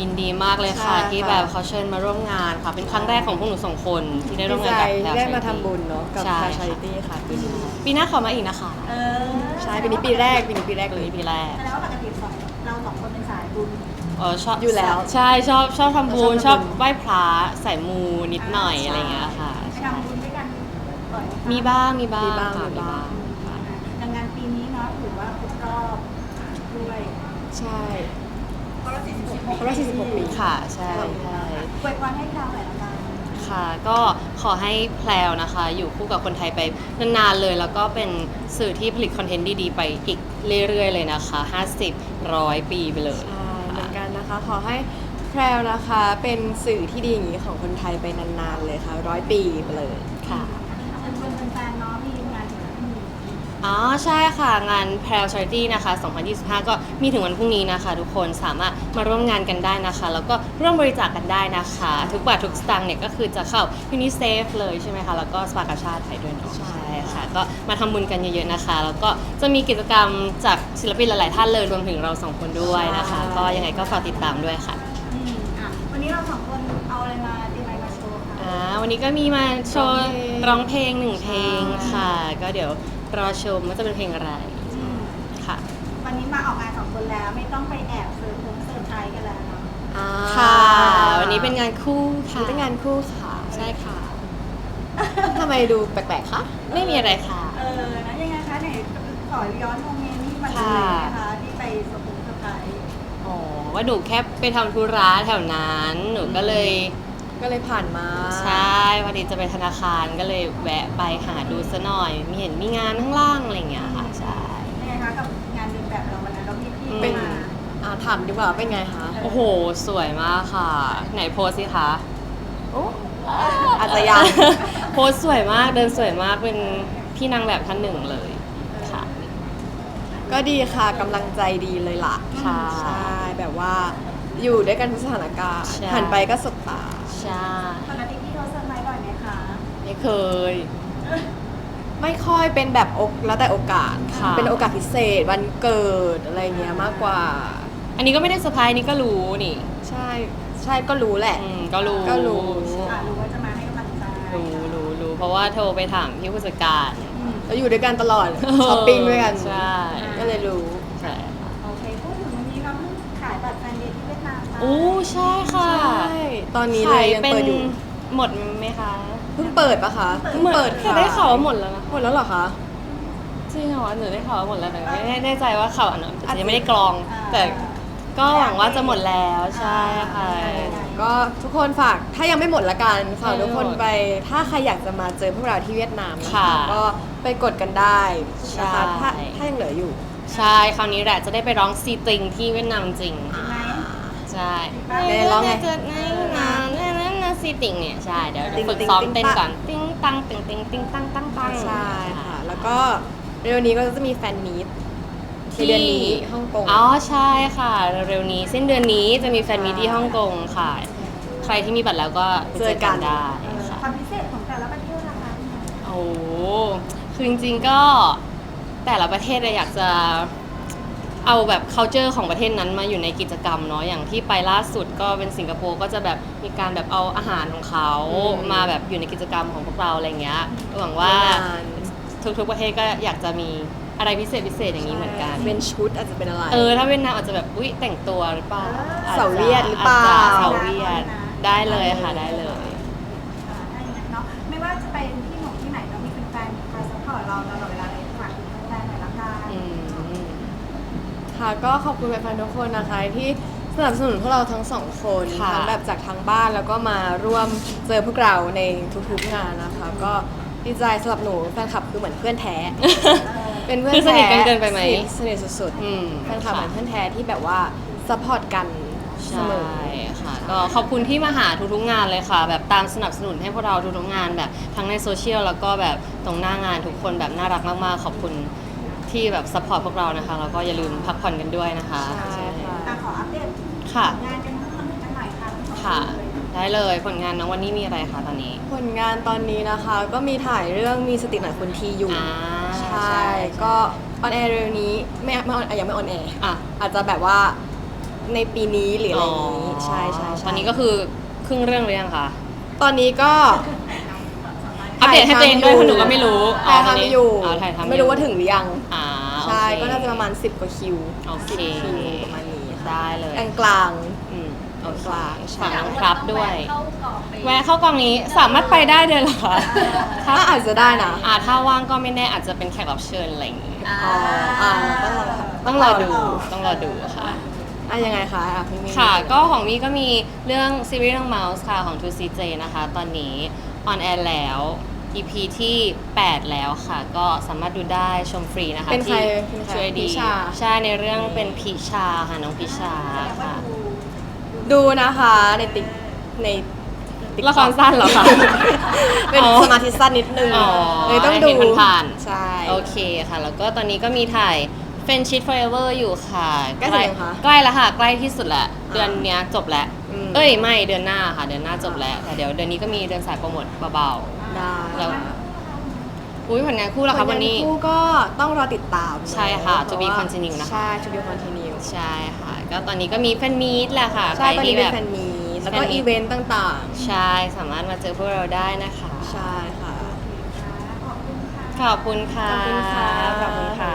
ยินดีมากเลยค่ะ ใช่ค่ะ ที่แบบเขาเชิญมาร่วมงานค่ะ เป็นครั้งแรกของพวกหนูสองคนที่ได้ร่วมงานกับดีใจแพรวได้มา Charity ทำบุญเนาะกับใช่ทางค่ะชาริตี้ค่ะปีนี้ปีหน้าขอมาอีกนะคะเออใช่ปีนี้ปีแรกปีนี้ปีแรกเลยปีแรกแสดงว่าปกติสองเราสองคนเป็นสายบุญเออชอบอยู่แล้วใช่ชอบชอบทำบุญชชออบบทำบุญ ไหว้พระใส่มูนิดหน่อยใช่อะไรอย่างเงี้ยค่ะ ไปใช่ทำบุญด้วยกันบ่อยไหคะมีบ้างมีบ้างมีบ้างค่ะมีบ้างค่ะดังงานปีนี้เนาะถือว่าครบรอบด้วยใช่ ครบรอบ46ครบรอบ46 ปีค่ะ ใช่ใช่อวยพรให้เราหน่อยละกันค่ะ ก็ขอให้แพลวนะคะ อยู่คู่กับคนไทยไปนานๆเลย แล้วก็เป็นสื่อที่ผลิตคอนเทนต์ดีๆ ไปอีกเรื่อยๆ เลยนะคะ 50ร้อยปีไปเลยใช่เหมือนกันนะคะ ขอให้แพรวนะคะ เป็นสื่อที่ดีอย่างนี้ของคนไทยไปนานๆเลยค่ะ ร้อยปีไปเลย ค่ะ อ๋อใช่ค่ะงาน p r a l Charity นะคะ 2025 ก็มีถึงวันพรุ่งนี้นะคะ ทุกคนสามารถมาร่วมงานกันได้นะคะ แล้วก็ร่วมบริจาคกันได้นะคะ ทุกบาททุกสตางค์เนี่ยก็คือจะเข้า UNICEF เลยใช่ไหมคะ แล้วก็สภากาชาติไทยด้วยเนาะใช่ค่ะ ก็มาทำบุญกันเยอะๆนะคะ แล้วก็จะมีกิจกรรมจากศิลปินหลายๆท่านเลยรวมถึงเราสองคนด้วยนะคะ ก็ยังไงก็ฝากติดตามด้วยค่ะ อืมอะวันนี้เราสองคนเอาอะไรมาเตรียมอะไรมาโชว์คะ อ่าวันนี้ก็มีมาโชว์ร้องเพลงหนึ่งเพลงค่ะ ก็เดี๋ยว รอชมว่าจะเป็นเพลงอะไรอืมค่ะ วันนี้มาออกงานสองคนแล้วไม่ต้องไปแอบเซิร์ฟผมเซิร์ฟไทยกันแล้วเนาะค่ะ วันนี้เป็นงานคู่ค่ะเป็นงานคู่ค่ะ ใช่ค่ะทำไมดูแปลกๆคะไม่มีอะไรค่ะ เออนะยังไงคะไหนขอย้อนโมเมนต์นี้มาเลยค่ะนะคะที่ไปสมุนเซอร์ไพรส์อ๋อว่าหนูแค่ไปทำธุระแถวนั้น หนูก็เลย ก็เลยผ่านมา ใช่พอดีจะไปธนาคารก็เลยแวะไปหาดูซะหน่อย มีเห็นมีงานข้างล่างอะไรอย่างเงี้ยค่ะใช่ ยังไงคะกับงานเดินแบบเราวันนั้นเราพี่พี่เป็น มาอ่าถามดีกว่าเป็นไงคะ โอ้โห สวยมากค่ะ ไหนโพสสิคะโอ้อาจจะยัง โพสสวยมากเดินสวยมากเป็นพี่นางแบบท่านหนึ่งเลยค่ะ ก็ดีค่ะกำลังใจดีเลยล่ะค่ะใช่แบบว่าอยู่ด้วยกันทุกสถานการณ์ใช่ หันไปก็สบตา ใช่ปกติพี่เขาเซอร์ไพรส์บ่อยไหมคะไม่เคย ไม่ค่อยเป็นแบบอกแล้วแต่โอกาสค่ะ เป็นโอกาสพิเศษวันเกิดอะไรเงี้ยมากกว่า อันนี้ก็ไม่ได้เซอร์ไพรส์นี่ก็รู้นี่ ใช่ใช่ก็รู้แหละ อืมก็รู้ก็รู้ อะรู้ว่าจะมาให้กำลังใจรู้รู้รู้เพราะว่าโทรไปถามพี่ผู้จัดการอืมเราอยู่ด้วยกันตลอดช้อปปิ้งด้วยกันใช่ก็เลยรู้ ใช่ค่ะโอเคพูดถึงวันนี้เราเพิ่งขายบัตรแฟนเดย์ที่เวียดนามไปโอ้ใช่ค่ะใช่ ตอนนี้เลยยังขายเปิดอยู่ หมดไหมคะเพิ่งเปิดปะคะเพิ่งเปิดแต่ได้ข่าวว่าหมดแล้วนะหมดแล้วเหรอคะจริงเหรอหนูได้ข่าวว่าหมดแล้วแต่ไม่แน่ใจว่าข่าวอันไหนอาจจะยังไม่ได้กรอง แต่ก็หวังว่าจะหมดแล้วใช่ค่ะก็ทุกคนฝากถ้ายังไม่หมดละกันฝากยังไม่ทุกคนหมดไป ถ้าใครอยากจะมาเจอพวกเราที่เวียดนามนะค่ะคะก็ไปกดกันได้นะคะใช่ถ้าถ้ายังเหลืออยู่ ใช่คราวนี้แหละจะได้ไปร้องซีติงที่เวียดนามจริงไหมใช่ได้ร้องไง ซีติงเนี่ยใช่เดี๋ยวติ๊งฝึกติ๊งซ้อมติ๊งเต้นตังก่อนติ้งตังติ้งติ้งติ้งตังตังตังใช่ค่ะ แล้วก็เร็วนี้ก็จะมีแฟนมีตในเดือนนี้ฮ่องกงอ๋อใช่ค่ะเร็วๆนี้สิ้นเดือนนี้จะมีแฟนมีตที่ฮ่องกงค่ะ ใครที่มีบัตรแล้วก็ไปเจอกันได้เออค่ะความพิเศษของแต่ละประเทศนะคะโอ้โหคือจริงๆก็แต่ละประเทศอะอยากจะ เอาแบบ culture ของประเทศนั้นมาอยู่ในกิจกรรมเนาะอย่างที่ไปล่าสุดก็เป็นสิงคโปร์ก็จะแบบมีการแบบเอาอาหารของเขาอืมมาแบบอยู่ในกิจกรรมของพวกเราอะไรเงี้ยหวังว่าในงานทุกๆประเทศก็อยากจะมีอะไรพิเศษพิเศษอย่างนี้เหมือนกัน เป็นชุดอาจจะเป็นอะไร เออถ้าเวียดนามอาจจะแบบอุ้ยแต่งตัวหรือเปล่าอจจะเสาเวียดหรือเปล่าจจะเสาเวียดได้เลยค่ะได้เลยอ่าถ้าอย่างนั้นเนาะไม่ว่าจะเป็นที่ ค่ะก็ขอบคุณแฟนๆทุกคนนะคะที่สนับสนุนพวกเราทั้งสองคนค่ะ ทั้งแบบจากทางบ้านแล้วก็มาร่วมเจอพวกเราในทุกๆงานนะคะ ก็ดีใจสำหรับหนูแฟนคลับคือเหมือนเพื่อนแท้ เป็นเพื่อนคือสแท้นิทกันเกินไปไหมสนิทสนิทสุดอืมๆแฟนคลับเหมือนเพื่อนแท้ที่แบบว่าซัพพอร์ตกันเสใช่มอ ค่ะ ก็ขอบคุณที่มาหาทุกๆงานเลยค่ะ แบบตามสนับสนุนให้พวกเราทุกๆงานแบบทั้งในโซเชียลแล้วก็แบบตรงหน้างานทุกคนแบบน่ารักมากๆ ขอบคุณ ที่แบบซัพพอร์ตพวกเรานะคะแล้วก็อย่าลืมพักผ่อนกันด้วยนะคะใช่ค่ะ อะขออัปเดตค่ะ งานกันทั้งหมดกันหน่อยค่ะทั้งสองค่ะนเลยได้เลยผลงานน้องวันนี้มีอะไรคะตอนนี้ผลงานตอนนี้นะคะ ก็มีถ่ายเรื่องมีสติหน่อยคนทีอยู่ อ่าใช่ก็ออนแอร์เร็วนี้ไม่ไม่ออนยังไม่ออนแอร์อะอาจจะแบบว่าในปีนี้หรืออะไรอย่างนี้ ใช่ใช่ใช่ตอนนี้ก็คือครึ่งเรื่องหรือยังคะ ตอนนี้ก็ อัปเดตให้ตัวเองด้วยเพราะหนูก็ไม่รู้ถ่ายตอนนี้ทำอยู่อ๋อถ่ายทำอยู่ไม่รู้ว่าถึงหรือยังอ่าใช่โอเค ก็น่าจะประมาณ 10 กว่าคิวโอเค10คิวประมาณนี้ค่ะได้เลยกลางกลางอืมโอเคกลางๆใช่ฝากน้องครับ ด้วย เข้ากล่องไปแวะเข้ากองนี้สามารถไปได้เลยเหรอคะๆถ้าอาจจะได้นะอ่าถ้าว่างก็ไม่แน่อาจจะเป็นแขกรับเชิญอะไรอย่างงี้อ๋ออ่าต้องรอต้องรอดูต้องรอดูค่ะ อะยังไงคะอะพี่มิ้น ค่ะก็ของมีก็มีเรื่องซีรีส์เรื่อง Mouse ค่ะของ 2CJ นะคะ ตอนนี้ออนแอร์แล้ว EP ที่ 8 แล้วค่ะ ก็สามารถดูได้ชมฟรีนะคะเป็นใครที่เป็นใครช่วยดีพิชา ใช่ในเรื่องเป็นพิชาค่ะน้องพิชาค่ะ ดูนะคะในติ๊กใน TikTok ละครสั้นเหรอคะเป็นอ๋อสมาธิสั้นนิดนึงอ๋อเลยต้องดูเห็นผ่านๆ ใช่ โอเคค่ะ แล้วก็ตอนนี้ก็มีถ่าย f r i e n d s h i p Forever อยู่ค่ะใกล้เสร็จยังคะใกล้แล้วค่ะ ใกล้ที่สุดแล้วเดือนเนี้ยจบแล้ว อืม เอ้ยไม่เดือนหน้าค่ะ เดือนหน้าจบแล้วแต่เดี๋ยวเดือนนี้ก็มีเดือนสายโปรโมทเบา ได้ๆแล้ว อุ้ยผลงานคู่แล้วคะวันนี้คู่ก็ต้องรอติดตามใช่ค่ะเพ to รา be ว่า continue นะคะ ใช่ to be continue ใช่ค่ะ ก็ตอนนี้ก็มีแฟนมีตแหละค่ะใช่ใครตอนที่นี้แบเป็นบแฟนมีตแล้วก็แฟนมีตอีเวนต์ต่างใช่สามารถมาเจอพวกเราได้นะคะ ๆ ใช่ค่ะ ขอบคุณค่ะ ขอบคุณค่ะ ขอบคุณค่ะ